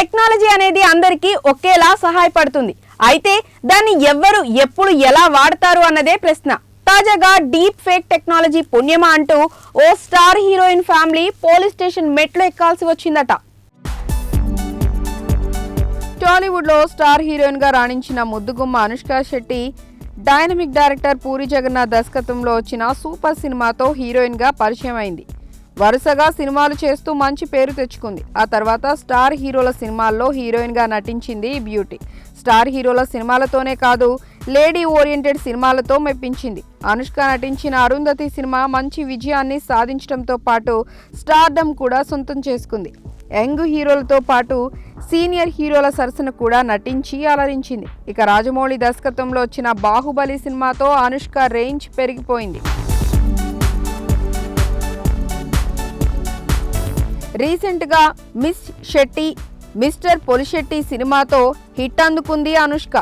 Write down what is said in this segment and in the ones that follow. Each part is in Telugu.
టెక్నాలజీ అనేది అందరికీ ఒకేలా సహాయపడుతుంది. అయితే దాన్ని ఎవ్వరు ఎప్పుడు ఎలా వాడతారు అన్నదే ప్రశ్న. తాజాగా డీప్ ఫేక్ టెక్నాలజీ పుణ్యమా అంటూ ఓ star heroine family police station మెట్లు ఎక్కాల్సి వచ్చిందట. టాలీవుడ్లో స్టార్ హీరోయిన్గా రాణించిన ముద్దుగుమ్మ అనుష్క శెట్టి డైనమిక్ డైరెక్టర్ పూరి జగన్నాథ్ దర్శకత్వంలో వచ్చిన సూపర్ సినిమాతో హీరోయిన్గా పరిచయం అయింది వరుసగా సినిమాలు చేస్తూ మంచి పేరు తెచ్చుకుంది. ఆ తర్వాత స్టార్ హీరోల సినిమాల్లో హీరోయిన్గా నటించింది బ్యూటీ. స్టార్ హీరోల సినిమాలతోనే కాదు లేడీ ఓరియంటెడ్ సినిమాలతో మెప్పించింది. అనుష్క నటించిన అరుంధతి సినిమా మంచి విజయాన్ని సాధించడంతో పాటు స్టార్డమ్ కూడా సొంతం చేసుకుంది. యంగ్ హీరోలతో పాటు సీనియర్ హీరోల సరసన కూడా నటించి అలరించింది. ఇక రాజమౌళి దర్శకత్వంలో వచ్చిన బాహుబలి సినిమాతో అనుష్క రేంజ్ పెరిగిపోయింది. రీసెంట్గా మిస్ శెట్టి మిస్టర్ పొలిశెట్టి సినిమాతో హిట్ అందుకుంది అనుష్క.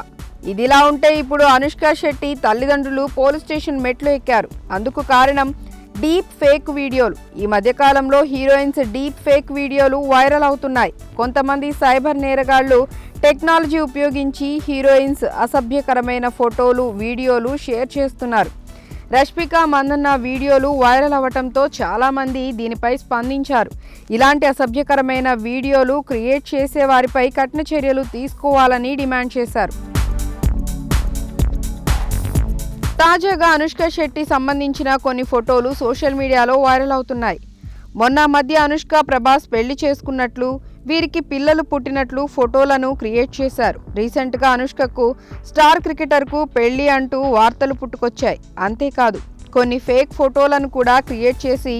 ఇదిలా ఉంటే ఇప్పుడు అనుష్క శెట్టి తల్లిదండ్రులు పోలీస్ స్టేషన్ మెట్లు ఎక్కారు. అందుకు కారణం డీప్ ఫేక్ వీడియోలు. ఈ మధ్యకాలంలో హీరోయిన్స్ డీప్ ఫేక్ వీడియోలు వైరల్ అవుతున్నాయి. కొంతమంది సైబర్ నేరగాళ్ళు టెక్నాలజీ ఉపయోగించి హీరోయిన్స్ అసభ్యకరమైన ఫోటోలు వీడియోలు షేర్ చేస్తున్నారు. రష్మిక మందన్న వీడియోలు వైరల్ అవ్వటంతో చాలామంది దీనిపై స్పందించారు. ఇలాంటి అసభ్యకరమైన వీడియోలు క్రియేట్ చేసే వారిపై కఠిన చర్యలు తీసుకోవాలని డిమాండ్ చేశారు. తాజాగా అనుష్క శెట్టి సంబంధించిన కొన్ని ఫోటోలు సోషల్ మీడియాలో వైరల్ అవుతున్నాయి. మొన్న మధ్య అనుష్క ప్రభాస్ పెళ్ళి చేసుకున్నట్లు వీరికి పిల్లలు పుట్టినట్లు ఫోటోలను క్రియేట్ చేశారు. రీసెంట్గా అనుష్కకు స్టార్ క్రికెటర్కు పెళ్ళి అంటూ వార్తలు పుట్టుకొచ్చాయి. అంతేకాదు కొన్ని ఫేక్ ఫోటోలను కూడా క్రియేట్ చేసి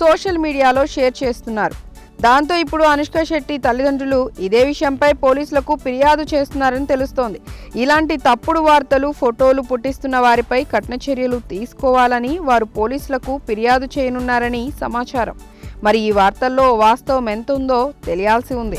సోషల్ మీడియాలో షేర్ చేస్తున్నారు. దాంతో ఇప్పుడు అనుష్క శెట్టి తల్లిదండ్రులు ఇదే విషయంపై పోలీసులకు ఫిర్యాదు చేస్తున్నారని తెలుస్తోంది. ఇలాంటి తప్పుడు వార్తలు ఫోటోలు పుట్టిస్తున్న వారిపై కఠిన చర్యలు తీసుకోవాలని వారు పోలీసులకు ఫిర్యాదు చేయనున్నారని సమాచారం. మరి ఈ వార్తల్లో వాస్తవం ఎంత ఉందో తెలియాల్సి ఉంది.